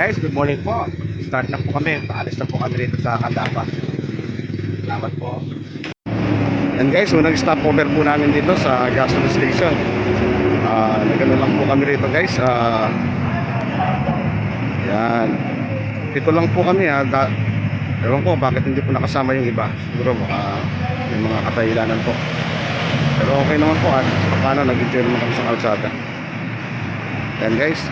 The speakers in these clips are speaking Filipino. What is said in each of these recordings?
Guys, good morning po. Start na po kami. Paalis na po kami rito sa Kandapa. Salamat po. And guys, unang stopover po namin dito sa gas station. Ah, nagano lang po kami rito guys. Ah, yan. Dito lang po kami ha. Da Ewan ko bakit hindi po nakasama yung iba. Siguro baka may mga katahilanan po. Pero okay naman po at paano nag-enjoy naman kami sa kalsada. Yan guys.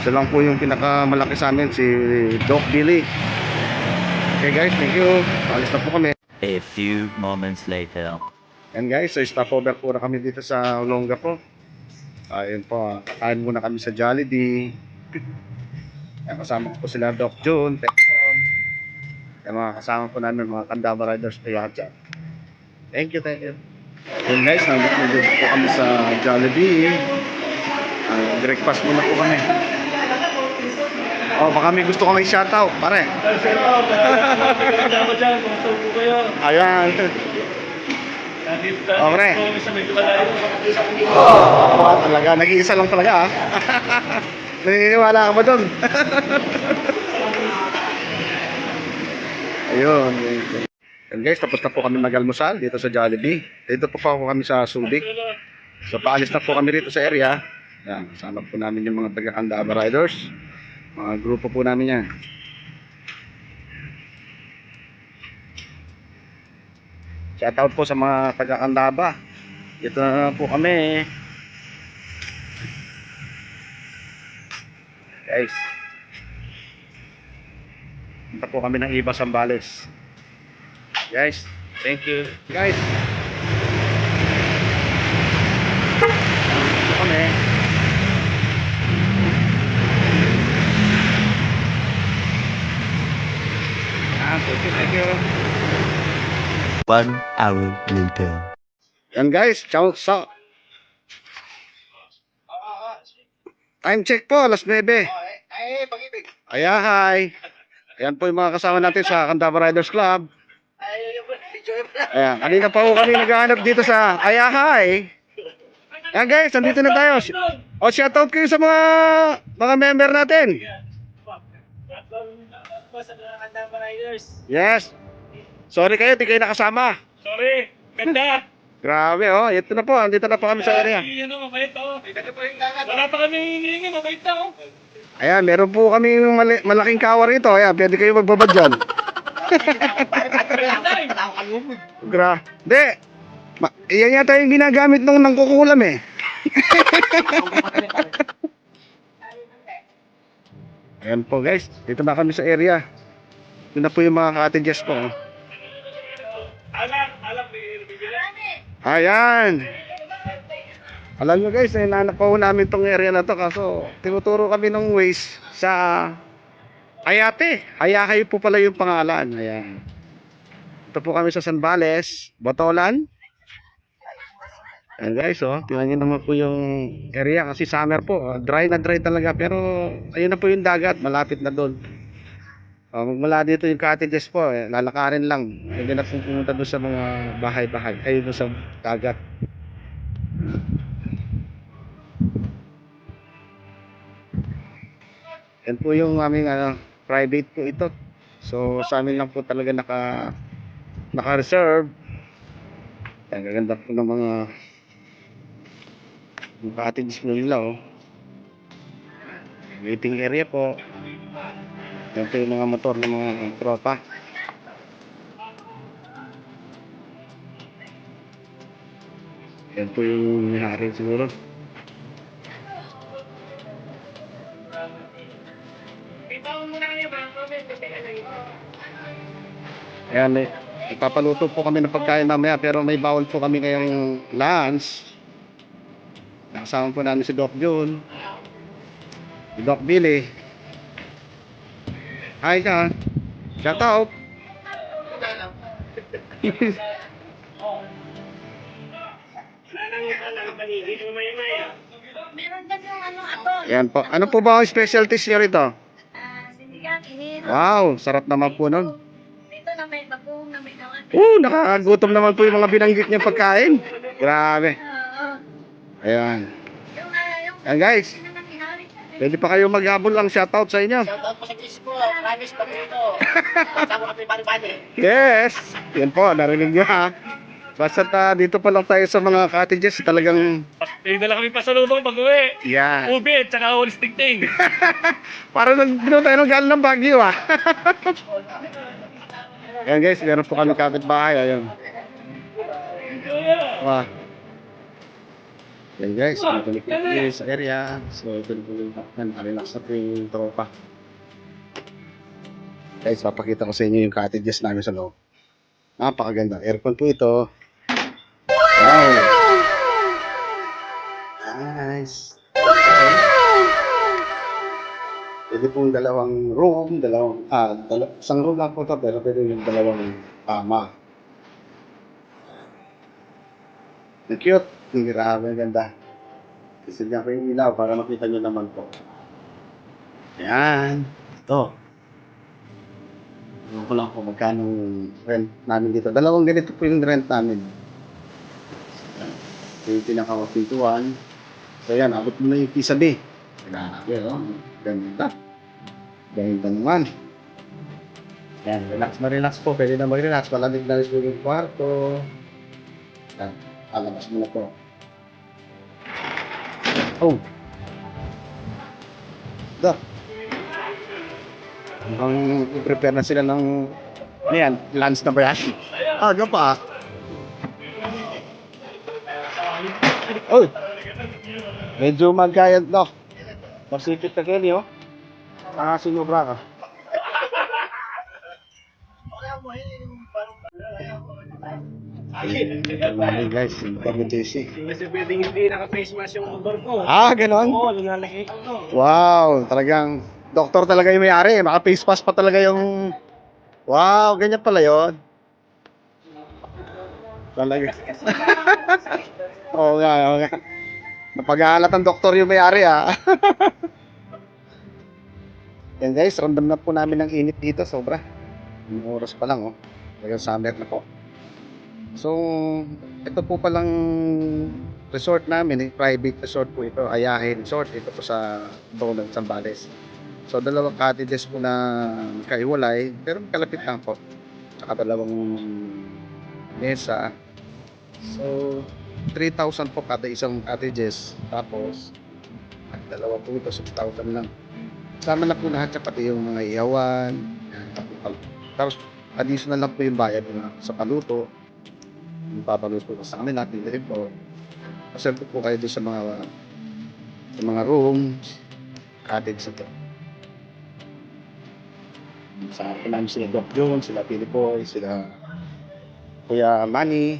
Isa lang po yung pinakamalaki sa amin si Doc Billy. Okay guys, thank you. Alis na po kami. A few moments later. Yan guys, so stopover po na kami dito sa Olonga po. Ayun po, kain muna kami sa Jollibee. Yan, kasama ko po sila Doc June, Texon. Yan mga kasama po namin mga Kandaba Riders kaya dyan. Thank you, thank you. Yun guys, nandito na dito po kami sa Jollibee. Uh, breakfast muna po kami. Oh, baka may gusto kong i-shoutout, pare. Kasama dyan, kung po kayo. Ayan. Oh, pre. malayo. Oo, talaga. Nag-iisa lang talaga ah. Naniniwala ka ba doon? Ayun. And guys, tapos na po kami mag-almusal dito sa Jollibee. Dito po pa po kami sa Subic. So paalis na po kami rito sa area. Yan, kasama po namin yung mga taga-Kandaba Riders. Mga grupo po namin yan. Shout out po sa mga taga-Kandaba. Dito na po kami. Guys. Punta po kami ng Iba Sambales. Guys, thank you. Guys. Dito kami. Ah, thank you, thank you. One hour later. Yan guys, ciao sa Time check po, alas 9. Ay, pag-ibig. Aya, hi. Ayan po yung mga kasama natin sa Kandaba Riders Club. Ayan, kanina pa po kami naghahanap dito sa Aya, hi. Ayan guys, nandito na tayo. O, shoutout kayo sa mga mga member natin. Basta na Kandama Riders. Yes. Sorry kayo, di kayo nakasama. Sorry, ganda. Grabe, oh. Ito na po, andito na po kami sa area. Ay, ano, mabait oh. Wala pa kami hinihingi, mabait na oh. Ayan, meron po kami mali- malaking kawa rito. Ayan, pwede kayo magbabad dyan. Gra. Hindi. Ma- yan yata yung ginagamit nung nangkukulam eh. Ayan po guys, dito na kami sa area. Ito na po yung mga cottages po. Ayan. Alam nyo guys, inanak pa po namin tong area na to kaso tinuturo kami ng ways sa Ayate. Ayakay po pala yung pangalan. Ayan. Ito po kami sa Sanbales, Botolan. Ayan guys, oh, tingnan naman po yung area kasi summer po. oh, dry na dry talaga pero ayun na po yung dagat, malapit na doon. Oh, mula dito yung cottages po, eh, lalakarin lang. Hindi na po pumunta doon sa mga bahay-bahay, ay doon sa dagat. Yan po yung aming ano, private po ito. So sa amin lang po talaga naka naka-reserve. Yan, gaganda po ng mga cottage po nila oh. Waiting area po. Yan po yung mga motor ng mga tropa. Yan po yung may-ari siguro. Ayan, eh, ipapaluto po kami ng pagkain mamaya pero may bawal po kami ngayong lunch. Nakasama po namin si Doc June. Si Doc Billy. Hi ka. Shout out. Meron dyan yung ano, ato. Ayan po. Ano po ba ang specialties niyo rito? Ah, sinigang, inino. Wow, sarap naman po nun. Dito na may bagong na may gawan. Uh, nakakagutom naman po yung mga binanggit niya pagkain. Grabe. Oo. Ayan. Ah, Ayan guys. na? Pwede pa kayo maghabol lang shoutout sa inyo. Shoutout po sa kiss ko. Promise pa dito. Kasama kami bani-bani. Yes! Yan po, narinig nyo ha. Basta ta, dito pa lang tayo sa mga cottages, talagang Eh, dala kami pa sa lubang pag-uwi. yan. Ubi, tsaka holistic ting. Para nag ginawa tayo ng galing ng Baguio ah. Ayan guys, meron po kami kapitbahay. Ayan. Wah. Ayan guys, dito na po kami sa area. So, na po yung yan, relax na po yung tropa. Guys, papakita ko sa inyo yung cottages namin sa loob. Napakaganda. Aircon po ito. Wow! Nice. Pwede pong dalawang room, dalawang, ah, dala, isang room lang po ito, pero pwede yung dalawang kama. Ang cute. Grabe, ganda. Kasi nga po yung ilaw para makita nyo naman po. Ayan. Ito. Ano ko lang po magkano rent namin dito. Dalawang ganito po yung rent namin. Ito yung pinaka-pintuan. So yan, abot mo na yung kisabi. Grabe, oh. Ganda. Ganda naman. Yan, relax na relax po. Pwede na mag-relax. Malamig na rin yung kwarto. Yan, alabas mo na po. Oh. Da. Mukhang i-prepare na sila ng... Ano yan? Lunch na ba yan? Aga pa. Oh. Medyo magkayad no. Masipit na kayo, oh. Ah, sinubra ka. Ayun, guys, pag-tisi. Kasi pwedeng hindi naka-face mask yung motor ko. Ah, ganon? Oo, lunalaki ko. Wow, talagang doktor talaga yung may-ari. Maka face mask pa talaga yung... Wow, ganyan pala yon. Talaga. Oo nga, oo nga. Napag-aalat ang doktor yung may-ari ah. Yan guys, random na po namin ng init dito, sobra. Yung oras pa lang oh. Talagang summer na po. So, ito po palang resort namin, eh, private resort po ito, Ayahe Resort, ito po sa Dolan, Zambales. So, dalawang cottages po na kaiwalay, pero kalapit lang po. Tsaka dalawang mesa. So, 3,000 po kada isang cottages. Tapos, ang dalawa po ito, 6,000 lang. Sama na po lahat, pati yung mga iyawan. Tapos, additional lang po yung bayad sa paluto. Papaluto po sa kanila, hindi po. Pasente po kayo doon sa mga sa mga rooms, cottage ito. Sa akin sila Doc Jones, sila Pilipoy, sila Kuya Manny.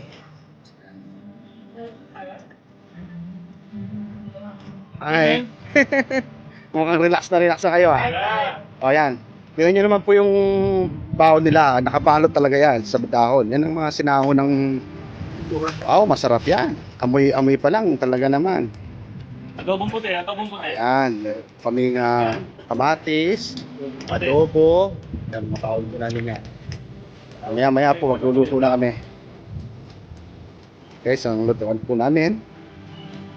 Hi. Mukhang relax na relax na kayo ah. O yan. Tingnan nyo naman po yung baon nila. Nakabalot talaga yan sa dahon. Yan ang mga sinahon ng... Wow, masarap yan. Amoy-amoy pa lang talaga naman. Adobong puti, adobong puti. Ayan, kaming uh, kamatis, adobo, yan, makaul ko namin yan. Maya maya po, magluluto na kami. Guys, ang lutuan po namin.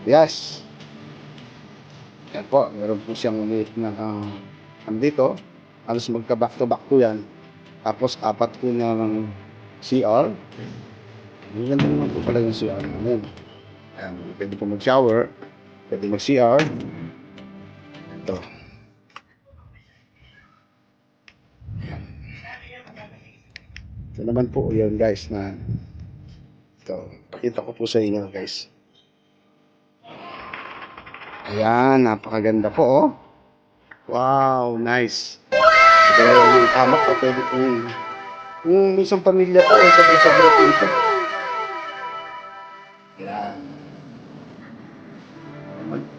Yes. Yan po, meron po siyang ulit na uh, andito. Halos magka back to back po yan. Tapos apat po ng CR. Ang ganda naman po pala yung CR namin. Ayan, pwede po mag-shower. Pwede mag-CR. Ito. Ito naman po yun guys na ito. Pakita ko po sa inyo guys. Ayan, napakaganda po oh. Wow, nice. Ito yung kama ko, pwede po yung yung isang pamilya po, sa isang grupo ito.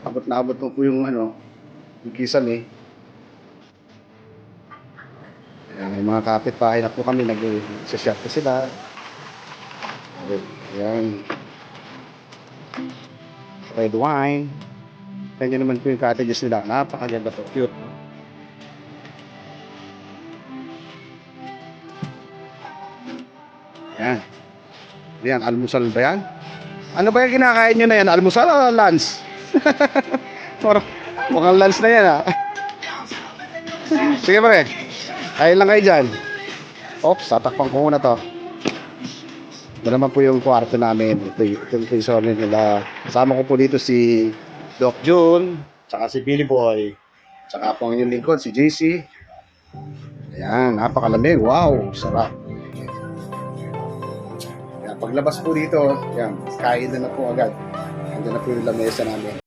Abot na abot mo po yung ano, yung kisan eh. Ayan, may mga kapitbahay na po kami, nag-shop po sila. Ayan. Red wine. Yun naman po yung cottages nila. Napakaganda po. Cute. Ayan. Ayan, almusal ba yan? Ano ba yung kinakain nyo na yan? Almusal o lunch? Parang Mukhang lunch na yan, ha? Sige, pare. Kain lang kayo dyan. Oops, tatakpan ko muna to. Ito naman po yung kwarto namin. Ito, y- ito yung resort nila. Kasama ko po dito si Doc June, tsaka si Billy Boy, tsaka po ang inyong lingkod, si JC. Ayan, napakalamig. Wow, sarap. Ayan, paglabas po dito, ayan, kain na na po agad. Andun na po yung lamesa namin.